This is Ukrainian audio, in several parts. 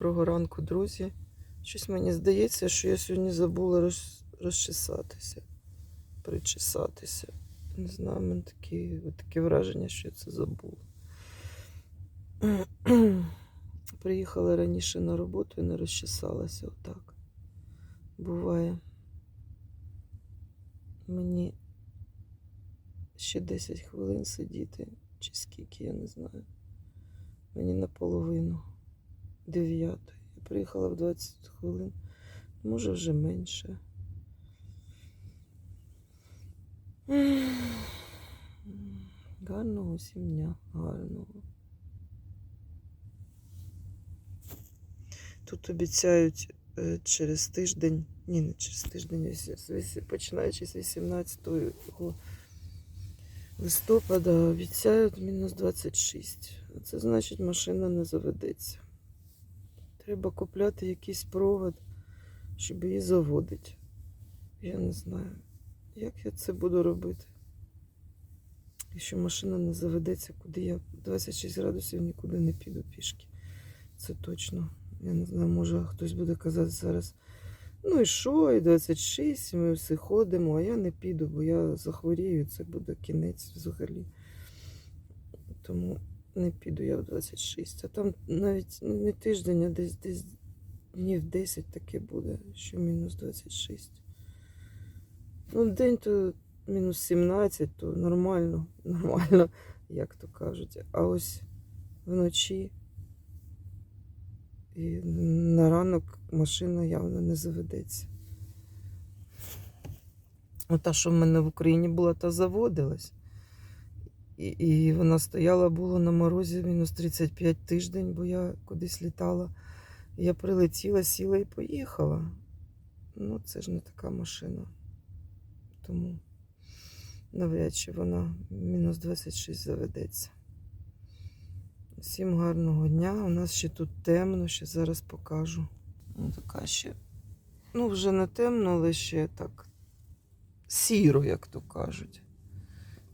Доброго ранку, друзі. Щось мені здається, що я сьогодні забула роз... розчесатися, причесатися. Не знаю, мене такі, таке враження, що я це забула. Приїхала раніше на роботу і не розчесалася отак. Буває. Мені ще 10 хвилин сидіти, чи скільки, я не знаю. Мені наполовину дев'ятої. Я приїхала в 20 хвилин, може вже менше. Гарного всім дня, гарного. Тут обіцяють е, через тиждень, ні, не через тиждень, починаючи з 18 листопада, обіцяють мінус 26. Це значить, машина не заведеться. Треба купляти якийсь провод, щоб її заводити. Я не знаю, як я це буду робити. Якщо машина не заведеться, куди я 26 градусів нікуди не піду пішки. Це точно. Я не знаю, може хтось буде казати зараз. Ну і що, і 26, і ми всі ходимо, а я не піду, бо я захворію, це буде кінець взагалі. Тому не піду я в 26. А там навіть не тиждень, а десь десь днів 10 таке буде, що мінус 26. Ну, день то мінус 17, то нормально, нормально, як то кажуть. А ось вночі і на ранок машина явно не заведеться. Ота, що в мене в Україні була, та заводилась. І, і вона стояла було на морозі мінус 35 тиждень, бо я кудись літала. Я прилетіла, сіла і поїхала. Ну, це ж не така машина. Тому навряд чи вона мінус 26 заведеться. Всім гарного дня. У нас ще тут темно, ще зараз покажу. Ну, така ще. Ну, вже не темно, але ще так сіро, як то кажуть.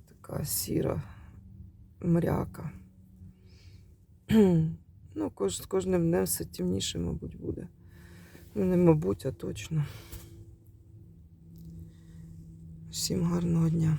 Така сіра мряка. Ну, кож, кожним днем все темніше, мабуть, буде. Ну, не мабуть, а точно. Всім гарного дня.